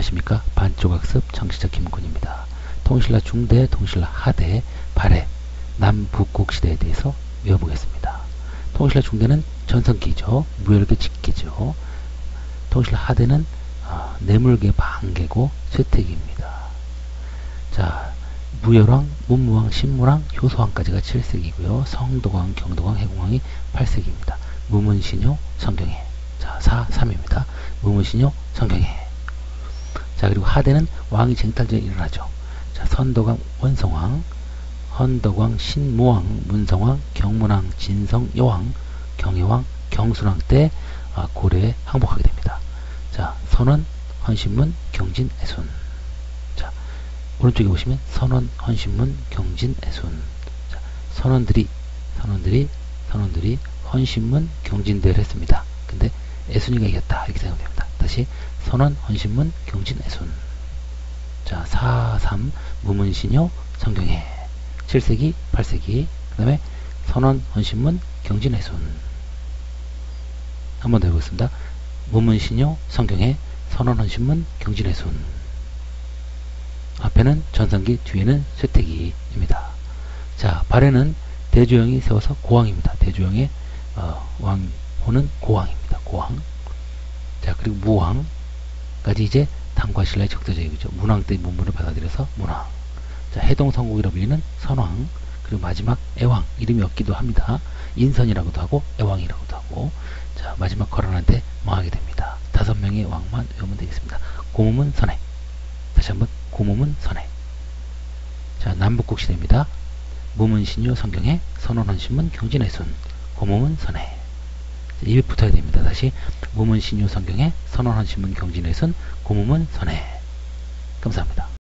안녕하십니까 반조각습 청취자 김군입니다. 통신라 중대, 통신라 하대, 발해, 남북국 시대에 대해서 외워보겠습니다. 통신라 중대는 전성기죠. 무열계 직계죠. 통신라 하대는 어, 뇌물계 반계고 쇠퇴기입니다. 자, 무열왕, 문무왕, 신무왕, 효소왕까지가 7세기고요. 성도왕, 경도왕, 해공왕이 8세기입니다. 무문신효, 성경해. 자, 4, 3입니다. 무문신효, 성경해. 자, 그리고 하대는 왕이 쟁탈전에 일어나죠. 자, 선도강, 원성왕, 헌덕왕, 신무왕, 문성왕, 경문왕, 진성, 여왕, 경혜왕, 경순왕 때 아, 고려에 항복하게 됩니다. 자, 선원, 헌신문, 경진, 애순. 자, 오른쪽에 보시면 선원, 헌신문, 경진, 애순. 자, 선원들이, 선원들이, 선원들이 헌신문, 경진대를 했습니다. 근데 애순이가 이겼다. 이렇게 생각됩니다. 다시 선원, 헌신문, 경진, 애순. 자, 4, 3, 무문신효, 성경해. 7세기, 8세기. 그 다음에 선원, 헌신문, 경진, 애순. 한번 더 해보겠습니다. 무문신효, 성경해, 선원, 헌신문, 경진, 애순. 앞에는 전성기, 뒤에는 쇠퇴기입니다. 자, 발에는 대조영이 세워서 고왕입니다. 대조영의 어, 왕호는 고왕입니다. 고왕. 자, 그리고 무왕까지 이제 당과 신라의 적대적이죠. 문왕 때 문물을 받아들여서 문왕. 자, 해동성국이라고 불리는 선왕. 그리고 마지막 애왕. 이름이 없기도 합니다. 인선이라고도 하고 애왕이라고도 하고. 자, 마지막 거란한테 망하게 됩니다. 다섯 명의 왕만 외우면 되겠습니다. 고몸은 선해. 다시 한번 고몸은 선해. 자, 남북국 시대입니다. 몸은 신유 성경에 선원한 신문 경진의 순. 고몸은 선해. 입에 붙어야 됩니다. 다시 몸은 신유 성경에 선언한 신문 경진에선 고몸은 선해. 감사합니다.